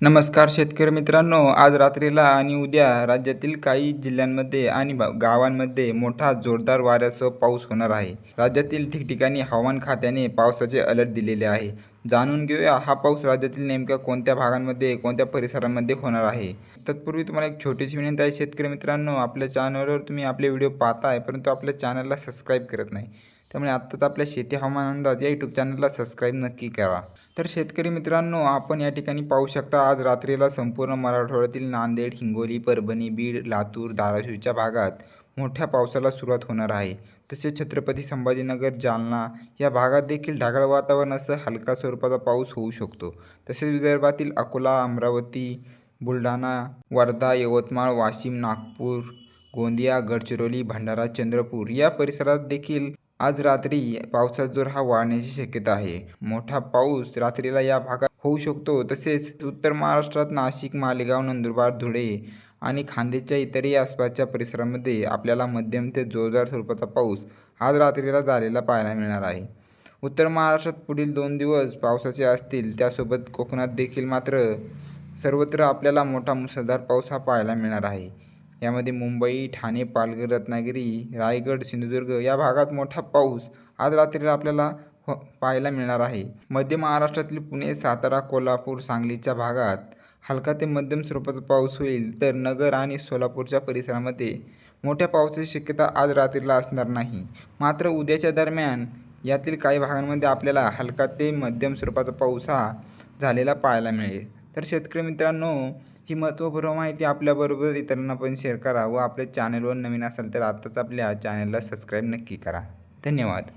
नमस्कार शेतकरी मित्रांनो आज रात्रीला आणि उद्या राज्यातील काही जिल्ह्यांमध्ये आणि गावांमध्ये मोठा जोरदार वाऱ्यासह पाऊस होणार आहे. राज्यातील ठिकठिकाणी हवामान खात्याने पावसाचे अलर्ट दिलेले आहे. जाणून घेऊया हा पाऊस राज्यातील नेमक्या कोणत्या भागांमध्ये कोणत्या परिसरांमध्ये होणार आहे. तत्पूर्वी तुम्हाला एक छोटीशी विनंती आहे शेतकरी मित्रांनो आपल्या चॅनलवर तुम्ही आपले व्हिडिओ पाहताय परंतु आपल्या चॅनलला सबस्क्राईब करत नाही. त्यामुळे आत्ताच आपल्या शेती हवामान अंदाज या यूट्यूब चॅनलला सबस्क्राईब नक्की करा. तर शेतकरी मित्रांनो आपण या ठिकाणी पाहू शकता आज रात्रीला संपूर्ण मराठवाड्यातील नांदेड हिंगोली परभणी बीड लातूर धाराशिवच्या भागात मोठ्या पावसाला सुरुवात होणार आहे. तसेच छत्रपती संभाजीनगर जालना या भागात देखील ढगाळ वातावरणासह हलका स्वरूपाचा पाऊस होऊ शकतो. तसेच विदर्भातील अकोला अमरावती बुलढाणा वर्धा यवतमाळ वाशिम नागपूर गोंदिया गडचिरोली भंडारा चंद्रपूर या परिसरात देखील आज रात्री पावसाचा जोर हा वाढण्याची शक्यता आहे. मोठा पाऊस रात्रीला या भागात होऊ शकतो. तसेच उत्तर महाराष्ट्रात नाशिक मालेगाव नंदुरबार धुळे आणि खांदेच्या इतरही आसपासच्या परिसरामध्ये आपल्याला मध्यम ते जोरदार स्वरूपाचा पाऊस आज रात्रीला झालेला पाहायला मिळणार आहे. उत्तर महाराष्ट्रात पुढील दोन दिवस पावसाचे असतील त्यासोबत कोकणात देखील मात्र सर्वत्र आपल्याला मोठा मुसळधार पाऊस हा पाहायला मिळणार आहे. यामध्ये मुंबई ठाणे पालघर रत्नागिरी रायगड सिंधुदुर्ग या भागात मोठा पाऊस आज रात्रीला आपल्याला हो पाहायला मिळणार आहे. मध्य महाराष्ट्रातील पुणे सातारा कोल्हापूर सांगलीच्या भागात हलका ते मध्यम स्वरूपाचा पाऊस होईल तर नगर आणि सोलापूरच्या परिसरामध्ये मोठ्या पावसाची शक्यता आज रात्रीला असणार नाही. मात्र उद्याच्या दरम्यान यातील काही भागांमध्ये आपल्याला हलका ते मध्यम स्वरूपाचा पाऊस हा झालेला पाहायला मिळेल. तर शेतकरी मित्रांनो ही महत्त्वपूर्ण माहिती आपल्याबरोबर इतरांना पण शेअर करा व आपल्या चॅनलवर नवीन असाल तर आत्ताच आपल्या चॅनलला सबस्क्राईब नक्की करा. धन्यवाद.